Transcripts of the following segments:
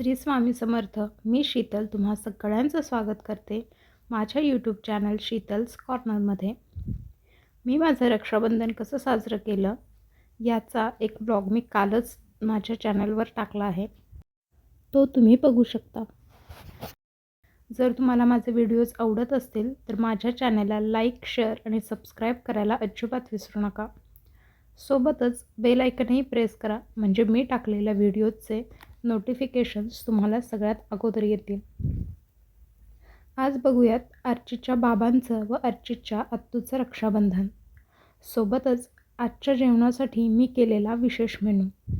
श्री स्वामी समर्थ. मी शीतल तुम्हा सगळ्यांचं स्वागत करते माझ्या यूट्यूब चॅनल शीतल्स कॉर्नरमध्ये मी माझं रक्षाबंधन कसं साजरं केलं याचा एक ब्लॉग मी कालच माझ्या चॅनलवर टाकला आहे. तो तुम्ही बघू शकता. जर तुम्हाला माझे व्हिडिओज आवडत असतील तर माझ्या चॅनलला लाईक शेअर आणि सबस्क्राईब करायला अजिबात विसरू नका. सोबतच बेल आयकनही प्रेस करा म्हणजे मी टाकलेल्या व्हिडिओजचे नोटिफिकेशन्स तुम्हाला सगळ्यात अगोदर येतील. आज बघूयात अर्चितच्या बाबांचं व अर्चितच्या आत्तूचं रक्षाबंधन. सोबतच आजच्या जेवणासाठी मी केलेला विशेष मेनू.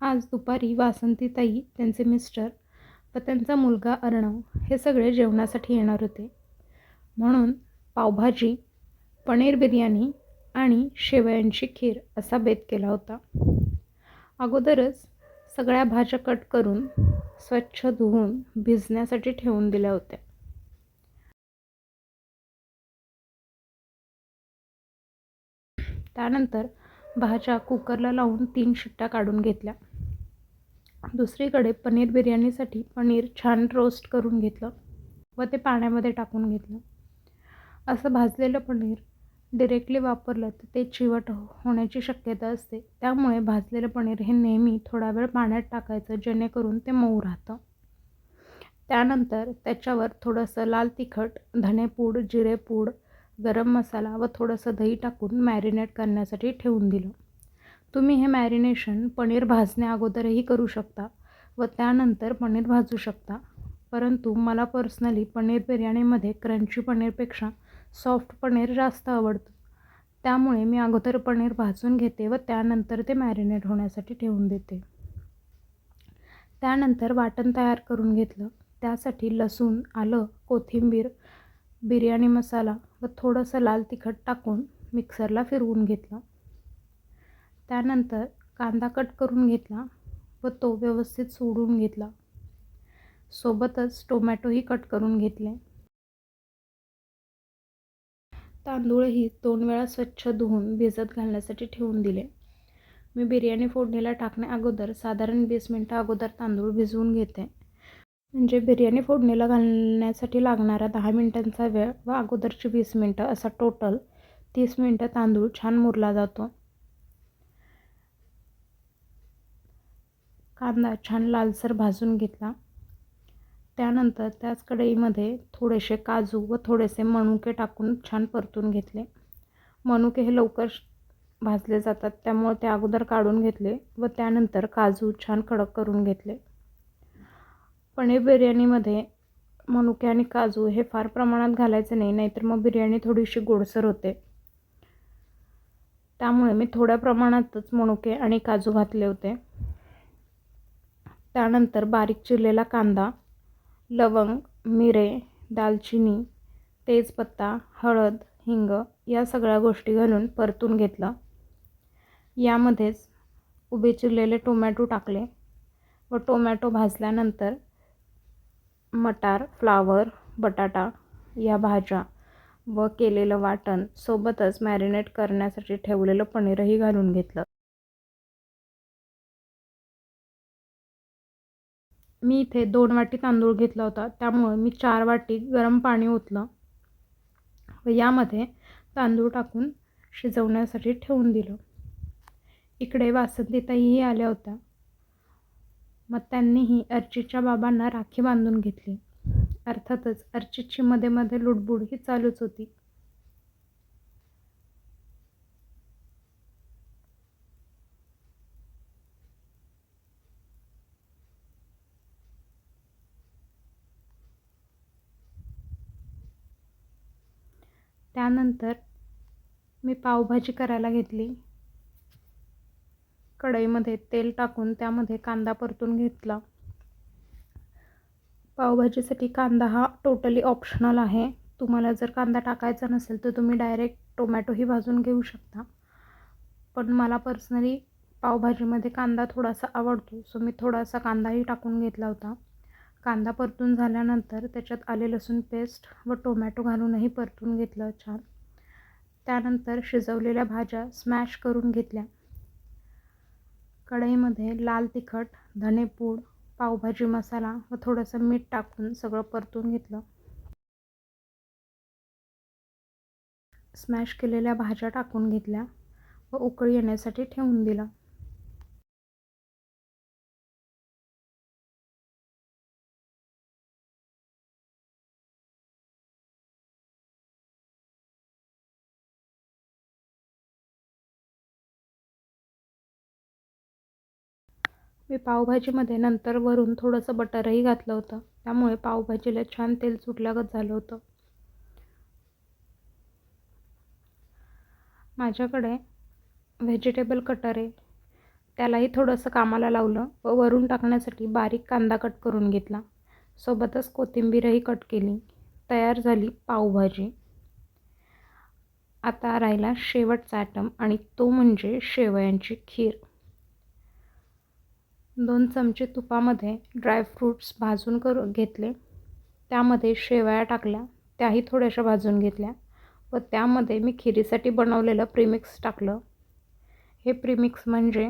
आज दुपारी वासंतीताई त्यांचे मिस्टर व त्यांचा मुलगा अर्णव हे सगळे जेवणासाठी येणार होते. म्हणून पावभाजी पनीर बिर्याणी आणि शेवयांची खीर असा बेत केला होता. अगोदरच सगळ्या भाज्या कट करून स्वच्छ धुवून भिजण्यासाठी ठेवून दिल्या होत्या. त्यानंतर भाज्या कुकरला लावून तीन शिट्ट्या काढून घेतल्या. दुसरीकडे पनीर बिर्याणीसाठी पनीर छान रोस्ट करून घेतलं व ते पाण्यामध्ये टाकून घेतलं. असं भाजलेलं पनीर डिरेक्टली वापरलं तर ते चिवट होण्याची शक्यता असते. त्यामुळे भाजलेलं पनीर हे नेहमी थोडा वेळ पाण्यात टाकायचं जेणेकरून ते मऊ राहतं. त्यानंतर त्याच्यावर थोडंसं लाल तिखट धनेपूड जिरेपूड गरम मसाला व थोडंसं दही टाकून मॅरिनेट करण्यासाठी ठेवून दिलं. तुम्ही हे मॅरिनेशन पनीर भाजण्या अगोदरही करू शकता व त्यानंतर पनीर भाजू शकता. परंतु मला पर्सनली पनीर बिर्याणीमध्ये क्रंची पनीरपेक्षा सॉफ्ट पनीर जास्त आवडतं. त्यामुळे मी अगोदर पनीर भाजून घेते व त्यानंतर ते मॅरिनेट होण्यासाठी ठेवून देते. त्यानंतर वाटण तयार करून घेतलं. त्यासाठी लसूण आलं कोथिंबीर बिर्याणी मसाला व थोडंसं लाल तिखट टाकून मिक्सरला फिरवून घेतलं. त्यानंतर कांदा कट करून घेतला व तो व्यवस्थित सोडून घेतला. सोबतच टोमॅटोही कट करून घेतले. तांदूळही दोन वेळा स्वच्छ धुवून भिजत घालण्यासाठी ठेवून दिले. मी बिर्याणी फोडणीला टाकण्या अगोदर साधारण वीस मिनटं अगोदर तांदूळ भिजवून घेते. म्हणजे बिर्याणी फोडणीला घालण्यासाठी लागणारा दहा मिनटांचा वेळ व अगोदरची वीस मिनटं असा टोटल तीस मिनटं तांदूळ छान मुरला जातो. कांदा छान लालसर भाजून घेतला. त्यानंतर त्याच कढईमध्ये थोडेसे काजू व थोडेसे मनुके टाकून छान परतून घेतले. मनुके हे लवकर भाजले जातात त्यामुळे ते अगोदर काढून घेतले व त्यानंतर काजू छान कडक करून घेतले. पनीर बिर्याणीमध्ये मनुके आणि काजू हे फार प्रमाणात घालायचे नाही नाहीतर मग बिर्याणी थोडीशी गोडसर होते. त्यामुळे मी थोड्या प्रमाणातच मनुके आणि काजू घातले होते. त्यानंतर बारीक चिरलेला कांदा लवंग मिरे दालचिनी तेजपत्ता हळद हिंग या सगळ्या गोष्टी घालून परतून घेतलं. यामध्येच उभे चिरलेले टोमॅटो टाकले व टोमॅटो भाजल्यानंतर मटार फ्लावर बटाटा या भाज्या व केलेलं वाटण सोबतच मॅरिनेट करण्यासाठी ठेवलेलं पनीरही घालून घेतलं. मी इथे दोन वाटी तांदूळ घेतला होता. त्यामुळे मी चार वाटी गरम पाणी ओतलं व यामध्ये तांदूळ टाकून शिजवण्यासाठी ठेवून दिलं. इकडे वासंतीताईही आल्या होत्या. मग त्यांनीही अर्चितच्या बाबांना राखी बांधून घेतली. अर्थातच अर्चितची मध्ये मध्ये लुडबुड ही चालूच होती. त्यानंतर मी पावभाजी करायला घेतली. कढईमध्ये तेल टाकून त्यामध्ये कांदा परतून घेतला. पावभाजीसाठी कांदा हा टोटली ऑप्शनल आहे. तुम्हाला जर कांदा टाकायचा नसेल तर तुम्ही डायरेक्ट टोमॅटोही भाजून घेऊ शकता. पण मला पर्सनली पावभाजीमध्ये कांदा थोडासा आवडतो सो मी थोडासा कांदाही टाकून घेतला होता. कांदा परतून झाल्यानंतर त्याच्यात आले लसूण पेस्ट व टोमॅटो घालूनही परतून घेतलं छान. त्यानंतर शिजवलेल्या भाज्या स्मॅश करून घेतल्या. कढईमध्ये लाल तिखट धनेपूड पावभाजी मसाला व थोडंसं मीठ टाकून सगळं परतून घेतलं. स्मॅश केलेल्या भाज्या टाकून घेतल्या व उकळी येण्यासाठी ठेवून दिला. मी पावभाजीमध्ये नंतर वरून थोडंसं बटरही घातलं होतं. त्यामुळे पावभाजीला छान तेल सुटल्यागत झालं होतं. माझ्याकडे व्हेजिटेबल कटर आहे. त्यालाही थोडंसं कामाला लावलं व वरून टाकण्यासाठी बारीक कांदा कट करून घेतला. सोबतच कोथिंबीरही कट केली. तयार झाली पावभाजी. आता राहिला शेवटचा ॲटम आणि तो म्हणजे शेवयांची खीर. दोन चमचे तुपामध्ये ड्रायफ्रूट्स भाजून करून घेतले. त्यामध्ये शेवया टाकल्या. त्याही थोड्याशा भाजून घेतल्या व त्यामध्ये मी खिरीसाठी बनवलेलं प्रीमिक्स टाकलं. हे प्रीमिक्स म्हणजे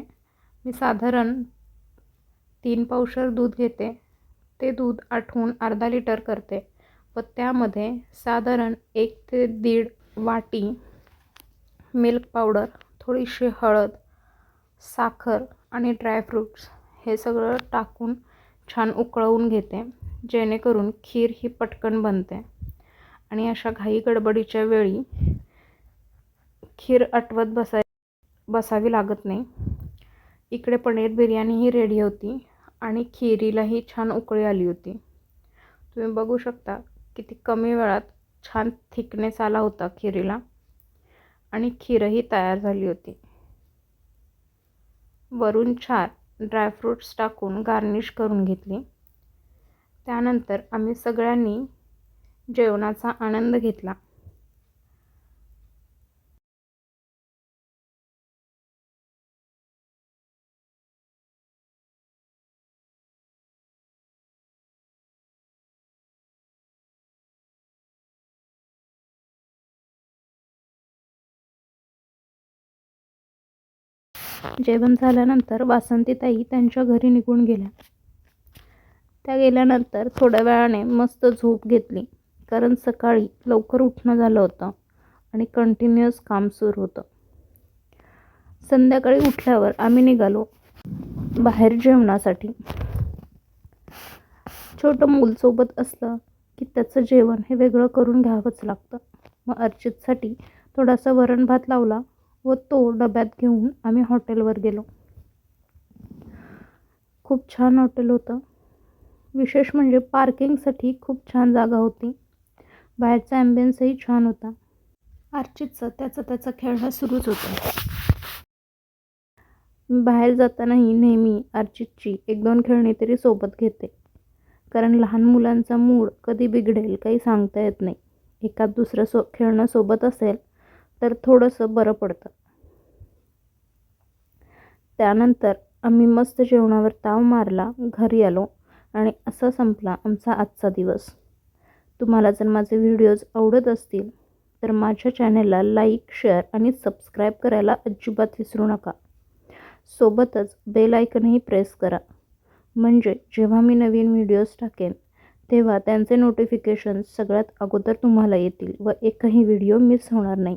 मी साधारण तीन पावशर दूध घेते. ते दूध आठवून अर्धा लिटर करते व त्यामध्ये साधारण एक ते दीड वाटी मिल्क पावडर थोडीशी हळद साखर आणि ड्रायफ्रूट्स हे सगळं टाकून छान उकळवून घेते. जेणेकरून खीर ही पटकन बनते. आणि अशा घाई गडबडीच्या वेळी खीर आटवत बसाय बसावी लागत नाही. इकडे पनीर बिर्याणीही रेडी होती आणि खिरीलाही छान उकळी आली होती. तुम्ही बघू शकता किती कमी वेळात छान थिकनेस आला होता खिरीला आणि खीरही तयार झाली होती. वरून छान ड्रायफ्रूट्स टाकून गार्निश करून घेतली. त्यानंतर आम्ही सगळ्यांनी जेवणाचा आनंद घेतला. जेवण झाल्यानंतर वासंतीताई त्यांच्या घरी निघून गेल्या. त्या गेल्यानंतर थोड्या वेळाने मस्त झोप घेतली कारण सकाळी लवकर उठणं झालं होतं आणि कंटिन्युअस काम सुरू होतं. संध्याकाळी उठल्यावर आम्ही निघालो बाहेर जेवणासाठी. छोटं मूल सोबत असलं की त्याचं जेवण हे वेगळं करून घ्यावंच लागतं. मग अर्चितसाठी थोडासा वरण भात लावला व तो डब्यात घेऊन आम्ही हॉटेलवर गेलो. खूप छान हॉटेल होतं. विशेष म्हणजे पार्किंगसाठी खूप छान जागा होती. बाहेरचा ॲम्बियन्सही छान होता. आर्चितचा त्याचा त्याचा खेळ खेळणं सुरूच होतं. मी बाहेर जातानाही नेहमी अर्चितची एक दोन खेळणी तरी सोबत घेते. कारण लहान मुलांचा मूड कधी बिघडेल काही सांगता येत नाही. एकात दुसरं सो खेळणं सोबत असेल तर थोडंसं बरं पडतं. त्यानंतर आम्ही मस्त जेवणावर ताव मारला घरी आलो आणि असा संपला आमचा आजचा दिवस. तुम्हाला जर माझे व्हिडिओज आवडत असतील तर माझ्या चॅनेलला लाईक शेअर आणि सबस्क्राईब करायला अजिबात विसरू नका. सोबतच बेल आयकनही प्रेस करा. म्हणजे जेव्हा मी नवीन व्हिडिओज टाकेन तेव्हा त्यांचे नोटिफिकेशन सगळ्यात अगोदर तुम्हाला येतील व एकही व्हिडिओ मिस होणार नाही.